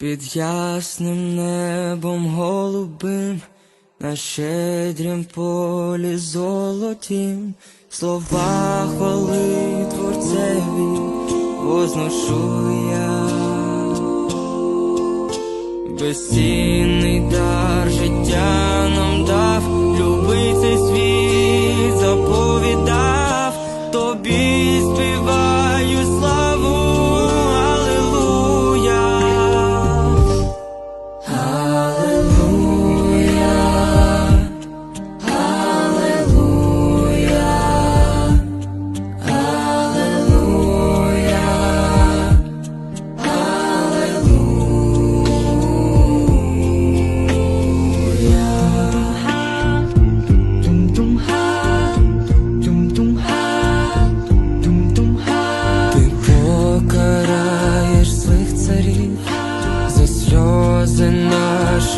Під ясним небом голубим, на щедрім полі золотім, слова хвали творцеві возношу я. Безцінний дар життя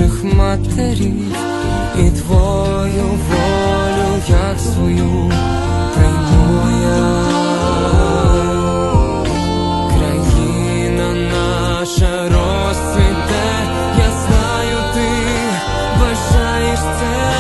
наших матерів і твою волю, як свою прийму я країна наша розцвіте, я знаю, ти бажаєш це.